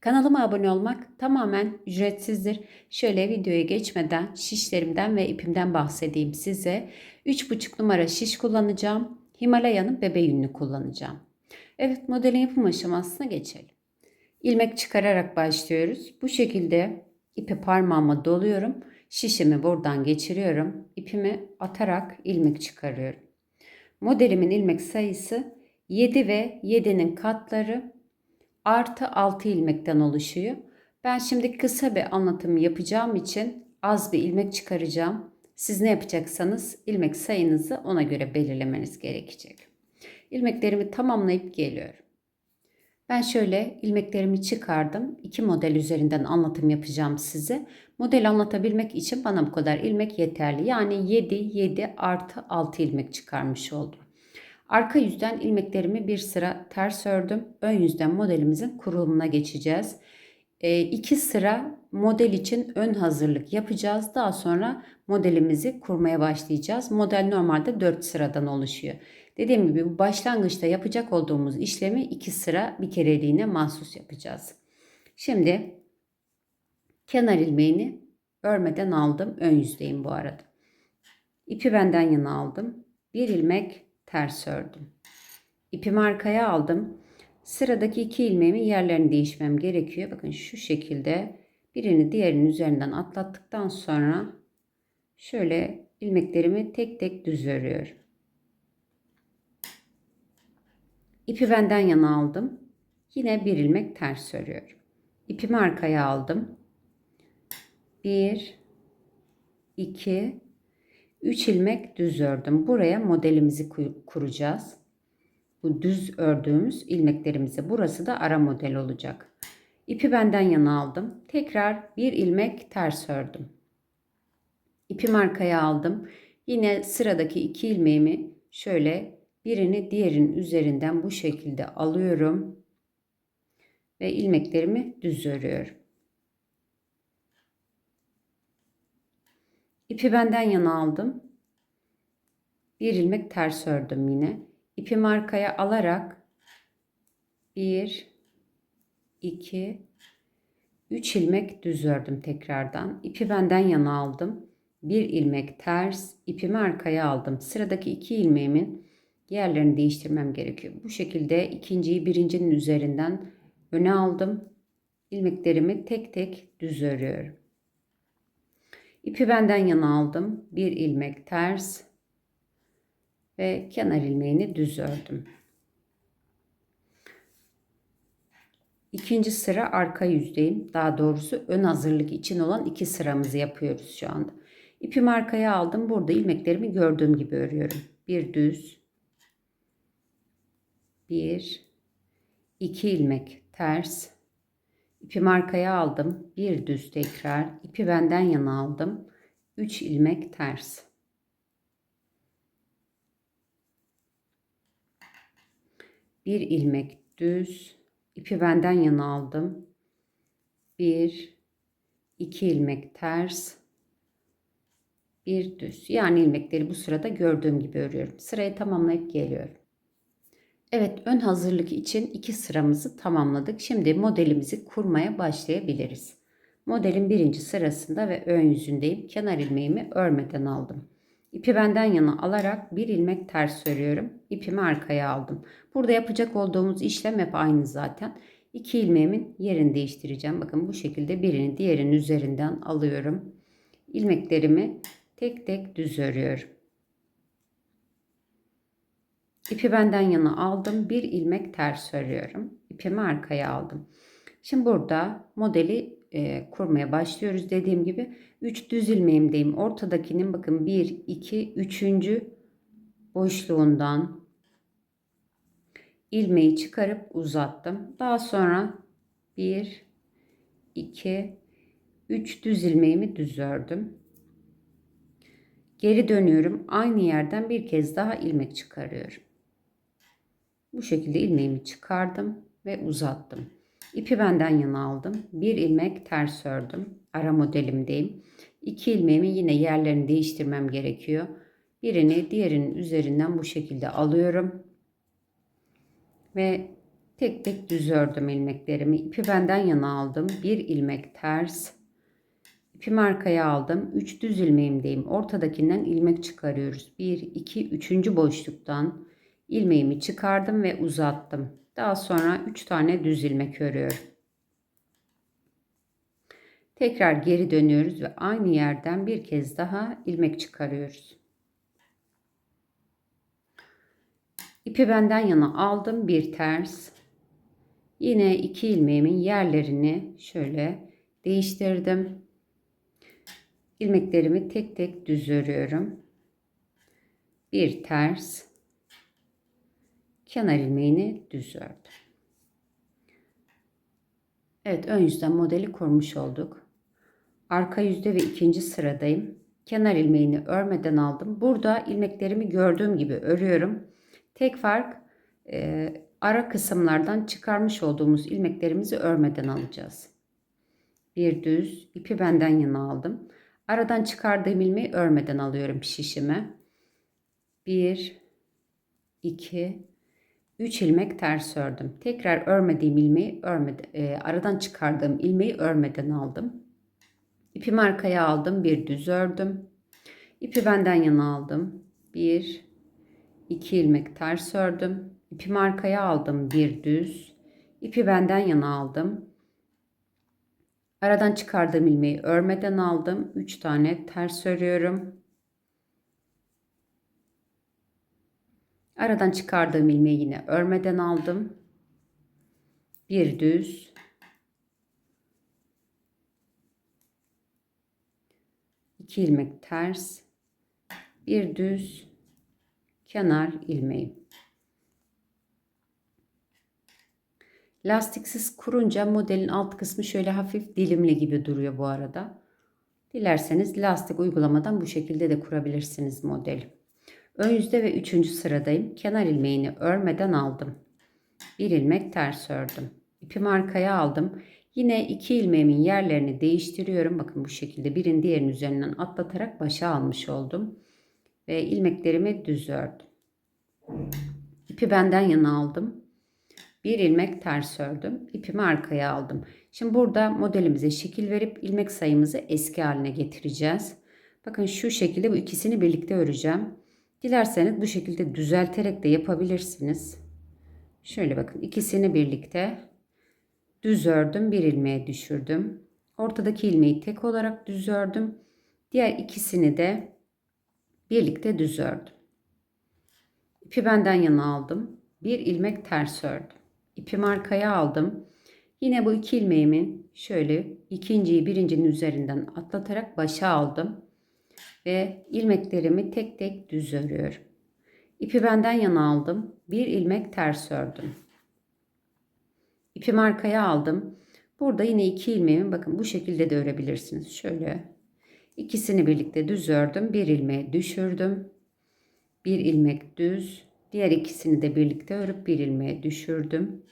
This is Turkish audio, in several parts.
Kanalıma abone olmak tamamen ücretsizdir. Şöyle videoya geçmeden şişlerimden ve ipimden bahsedeyim size. 3,5 numara şiş kullanacağım. Himalaya'nın bebe yününü kullanacağım. Evet modelin yapım aşamasına geçelim. İlmek çıkararak başlıyoruz. Bu şekilde ipi parmağıma doluyorum. Şişimi buradan geçiriyorum. İpimi atarak ilmek çıkarıyorum. Modelimin ilmek sayısı 7 ve 7'nin katları artı 6 ilmekten oluşuyor. Ben şimdi kısa bir anlatım yapacağım için az bir ilmek çıkaracağım. Siz ne yapacaksanız ilmek sayınızı ona göre belirlemeniz gerekecek. İlmeklerimi tamamlayıp geliyorum. Ben şöyle ilmeklerimi çıkardım. İki model üzerinden anlatım yapacağım size. Model anlatabilmek için bana bu kadar ilmek yeterli. Yani 7, 7 artı 6 ilmek çıkarmış oldum. Arka yüzden ilmeklerimi bir sıra ters ördüm. Ön yüzden modelimizin kurulumuna geçeceğiz. E, iki sıra model için ön hazırlık yapacağız. Daha sonra modelimizi kurmaya başlayacağız. Model normalde 4 sıradan oluşuyor. Dediğim gibi bu başlangıçta yapacak olduğumuz işlemi iki sıra bir kereliğine mahsus yapacağız. Şimdi kenar ilmeğini örmeden aldım. Ön yüzdeyim bu arada. İpi benden yana aldım. Bir ilmek ters ördüm. İpimi arkaya aldım. Sıradaki iki ilmeğimin yerlerini değişmem gerekiyor. Bakın şu şekilde birini diğerinin üzerinden atlattıktan sonra şöyle ilmeklerimi tek tek düz örüyorum. İpi benden yana aldım. Yine bir ilmek ters örüyorum. İpimi arkaya aldım. 1 2 3 ilmek düz ördüm. Buraya modelimizi kuracağız. Bu düz ördüğümüz ilmeklerimizi. Burası da ara model olacak. İpi benden yana aldım. Tekrar bir ilmek ters ördüm. İpimi arkaya aldım. Yine sıradaki iki ilmeğimi şöyle birini diğerinin üzerinden bu şekilde alıyorum. Ve ilmeklerimi düz örüyorum. İpi benden yana aldım. Bir ilmek ters ördüm yine. İpimi arkaya alarak 1 2 3 ilmek düz ördüm tekrardan. İpi benden yana aldım. Bir ilmek ters, ipimi arkaya aldım. Sıradaki iki ilmeğimin yerlerini değiştirmem gerekiyor. Bu şekilde ikinciyi birincinin üzerinden öne aldım. İlmeklerimi tek tek düz örüyorum. İpi benden yana aldım. Bir ilmek ters ve kenar ilmeğini düz ördüm. İkinci sıra arka yüzdeyim. Daha doğrusu ön hazırlık için olan iki sıramızı yapıyoruz şu anda. İpimi arkaya aldım. Burada ilmeklerimi gördüğüm gibi örüyorum. Bir düz. Bir. iki ilmek ters. İpimi arkaya aldım. Bir düz tekrar. İpi benden yana aldım. 3 ilmek ters. Bir ilmek düz. İpi benden yana aldım. Bir, iki ilmek ters. Bir düz. Yani ilmekleri bu sırada gördüğüm gibi örüyorum. Sırayı tamamlayıp geliyorum. Evet ön hazırlık için iki sıramızı tamamladık. Şimdi modelimizi kurmaya başlayabiliriz. Modelin birinci sırasında ve ön yüzündeyim. Kenar ilmeğimi örmeden aldım. İpi benden yana alarak bir ilmek ters örüyorum. İpimi arkaya aldım. Burada yapacak olduğumuz işlem hep aynı zaten. İki ilmeğimin yerini değiştireceğim. Bakın bu şekilde birini diğerinin üzerinden alıyorum. İlmeklerimi tek tek düz örüyorum. İpi benden yana aldım. Bir ilmek ters örüyorum. İpimi arkaya aldım. Şimdi burada modeli e, kurmaya başlıyoruz. Dediğim gibi 3 düz ilmeğimdeyim. Ortadakinin bakın 1, 2, 3. boşluğundan ilmeği çıkarıp uzattım. Daha sonra 1, 2, 3 düz ilmeğimi düz ördüm. Geri dönüyorum. Aynı yerden bir kez daha ilmek çıkarıyorum. Bu şekilde ilmeğimi çıkardım ve uzattım. İpi benden yana aldım. Bir ilmek ters ördüm. Ara modelimdeyim. İki ilmeğimi yine yerlerini değiştirmem gerekiyor. Birini diğerinin üzerinden bu şekilde alıyorum. Ve tek tek düz ördüm ilmeklerimi. İpi benden yana aldım. Bir ilmek ters. İpimi arkaya aldım. 3 düz ilmeğimdeyim. Ortadakinden ilmek çıkarıyoruz. 1, 2, 3. boşluktan ilmeğimi çıkardım ve uzattım. Daha sonra 3 tane düz ilmek örüyorum. Tekrar geri dönüyoruz ve aynı yerden bir kez daha ilmek çıkarıyoruz. İpi benden yana aldım bir ters. Yine iki ilmeğimin yerlerini şöyle değiştirdim. İlmeklerimi tek tek düz örüyorum. Bir ters. Kenar ilmeğini düz ördüm. Evet ön yüzden modeli kurmuş olduk. Arka yüzde ve ikinci sıradayım. Kenar ilmeğini örmeden aldım. Burada ilmeklerimi gördüğüm gibi örüyorum. Tek fark e, ara kısımlardan çıkarmış olduğumuz ilmeklerimizi örmeden alacağız. Bir düz ipi benden yana aldım. Aradan çıkardığım ilmeği örmeden alıyorum şişime. 1 2 3 ilmek ters ördüm. Tekrar örmediğim ilmeği örmedi, e, aradan çıkardığım ilmeği örmeden aldım. İpimi arkaya aldım, bir düz ördüm. İpi benden yana aldım. 1 2 ilmek ters ördüm. İpimi arkaya aldım, bir düz. İpi benden yana aldım. Aradan çıkardığım ilmeği örmeden aldım. 3 tane ters örüyorum. Aradan çıkardığım ilmeği yine örmeden aldım. Bir düz. iki ilmek ters. Bir düz. Kenar ilmeği. Lastiksiz kurunca modelin alt kısmı şöyle hafif dilimli gibi duruyor bu arada. Dilerseniz lastik uygulamadan bu şekilde de kurabilirsiniz modeli. Ön yüzde ve üçüncü sıradayım. Kenar ilmeğini örmeden aldım. Bir ilmek ters ördüm. İpimi arkaya aldım. Yine iki ilmeğimin yerlerini değiştiriyorum. Bakın bu şekilde birin diğerinin üzerinden atlatarak başa almış oldum. Ve ilmeklerimi düz ördüm. İpi benden yana aldım. Bir ilmek ters ördüm. İpimi arkaya aldım. Şimdi burada modelimize şekil verip ilmek sayımızı eski haline getireceğiz. Bakın şu şekilde bu ikisini birlikte öreceğim. Dilerseniz bu şekilde düzelterek de yapabilirsiniz. Şöyle bakın ikisini birlikte düz ördüm. Bir ilmeğe düşürdüm. Ortadaki ilmeği tek olarak düz ördüm. Diğer ikisini de birlikte düz ördüm. İpi benden yana aldım. Bir ilmek ters ördüm. İpimi arkaya aldım. Yine bu iki ilmeğimin şöyle ikinciyi birincinin üzerinden atlatarak başa aldım. Ve ilmeklerimi tek tek düz örüyorum. İpi benden yana aldım. Bir ilmek ters ördüm. İpimi arkaya aldım. Burada yine iki ilmeğimi bakın bu şekilde de örebilirsiniz. Şöyle ikisini birlikte düz ördüm. Bir ilmeği düşürdüm. Bir ilmek düz. Diğer ikisini de birlikte örüp bir ilmeğe düşürdüm.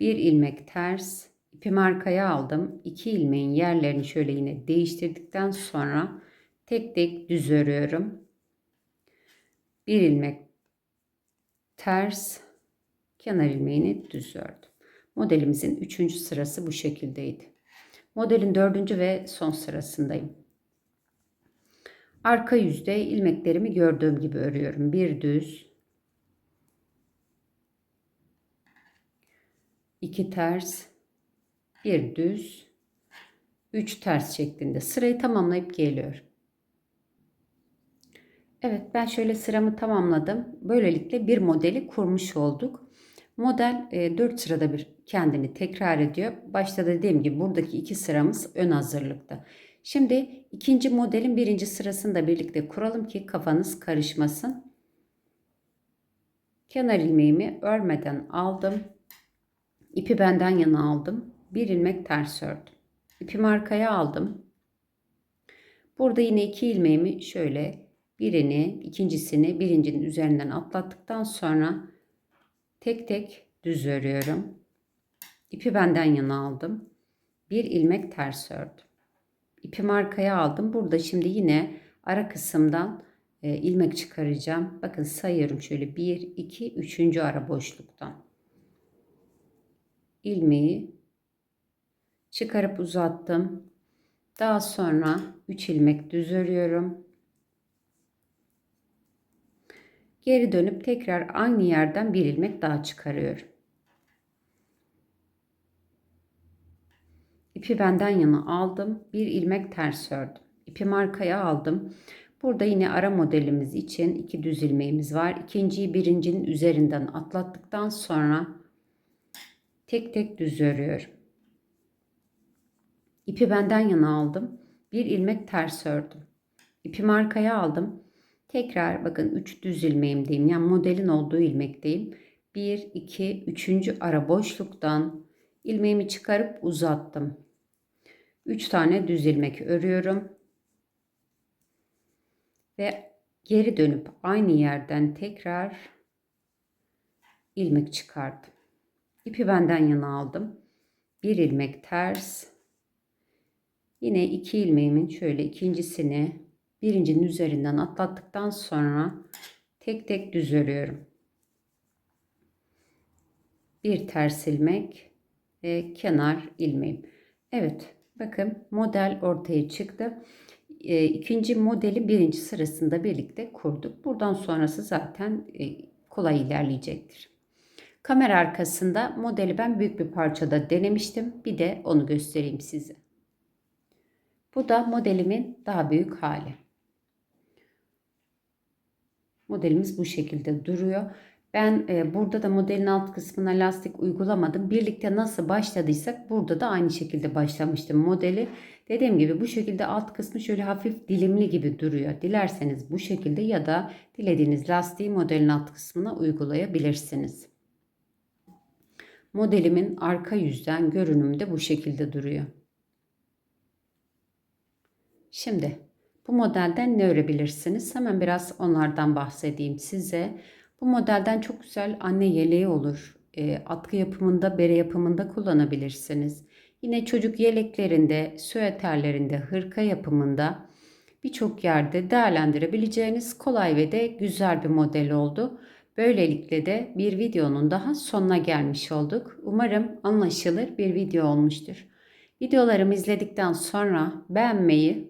Bir ilmek ters. İpimi arkaya aldım. İki ilmeğin yerlerini şöyle yine değiştirdikten sonra tek tek düz örüyorum. Bir ilmek ters kenar ilmeğini düz ördüm. Modelimizin üçüncü sırası bu şekildeydi. Modelin dördüncü ve son sırasındayım. Arka yüzde ilmeklerimi gördüğüm gibi örüyorum. Bir düz, iki ters, bir düz, üç ters şeklinde sırayı tamamlayıp geliyorum. Evet ben şöyle sıramı tamamladım. Böylelikle bir modeli kurmuş olduk. Model e, 4 sırada bir kendini tekrar ediyor. Başta dediğim gibi buradaki iki sıramız ön hazırlıkta. Şimdi ikinci modelin birinci sırasını da birlikte kuralım ki kafanız karışmasın. Kenar ilmeğimi örmeden aldım. İpi benden yana aldım. Bir ilmek ters ördüm. İpimi arkaya aldım. Burada yine iki ilmeğimi şöyle birini, ikincisini birincinin üzerinden atlattıktan sonra tek tek düz örüyorum. İpi benden yana aldım. Bir ilmek ters ördüm. İpimi arkaya aldım. Burada şimdi yine ara kısımdan e, ilmek çıkaracağım. Bakın sayıyorum şöyle 1, 2, 3. ara boşluktan. ilmeği çıkarıp uzattım. Daha sonra 3 ilmek düz örüyorum. Geri dönüp tekrar aynı yerden bir ilmek daha çıkarıyorum. İpi benden yana aldım. Bir ilmek ters ördüm. İpimi arkaya aldım. Burada yine ara modelimiz için iki düz ilmeğimiz var. İkinciyi birincinin üzerinden atlattıktan sonra tek tek düz örüyorum. İpi benden yana aldım. Bir ilmek ters ördüm. İpimi arkaya aldım. Tekrar bakın 3 düz ilmeğimdeyim. Yani modelin olduğu ilmekteyim. 1, 2, 3. ara boşluktan ilmeğimi çıkarıp uzattım. 3 tane düz ilmek örüyorum. Ve geri dönüp aynı yerden tekrar ilmek çıkardım. İpi benden yana aldım. Bir ilmek ters. Yine iki ilmeğimin şöyle ikincisini birincinin üzerinden atlattıktan sonra tek tek düz örüyorum. Bir ters ilmek ve kenar ilmeğim. Evet bakın model ortaya çıktı. E, ikinci modeli birinci sırasında birlikte kurduk. Buradan sonrası zaten e, kolay ilerleyecektir. Kamera arkasında modeli ben büyük bir parçada denemiştim. Bir de onu göstereyim size. Bu da modelimin daha büyük hali. Modelimiz bu şekilde duruyor. Ben e, burada da modelin alt kısmına lastik uygulamadım. Birlikte nasıl başladıysak burada da aynı şekilde başlamıştım modeli. Dediğim gibi bu şekilde alt kısmı şöyle hafif dilimli gibi duruyor. Dilerseniz bu şekilde ya da dilediğiniz lastiği modelin alt kısmına uygulayabilirsiniz. Modelimin arka yüzden görünümü de bu şekilde duruyor. Şimdi bu modelden ne örebilirsiniz? Hemen biraz onlardan bahsedeyim size. Bu modelden çok güzel anne yeleği olur. E, atkı yapımında, bere yapımında kullanabilirsiniz. Yine çocuk yeleklerinde, süeterlerinde, hırka yapımında birçok yerde değerlendirebileceğiniz kolay ve de güzel bir model oldu. Böylelikle de bir videonun daha sonuna gelmiş olduk. Umarım anlaşılır bir video olmuştur. Videolarımı izledikten sonra beğenmeyi,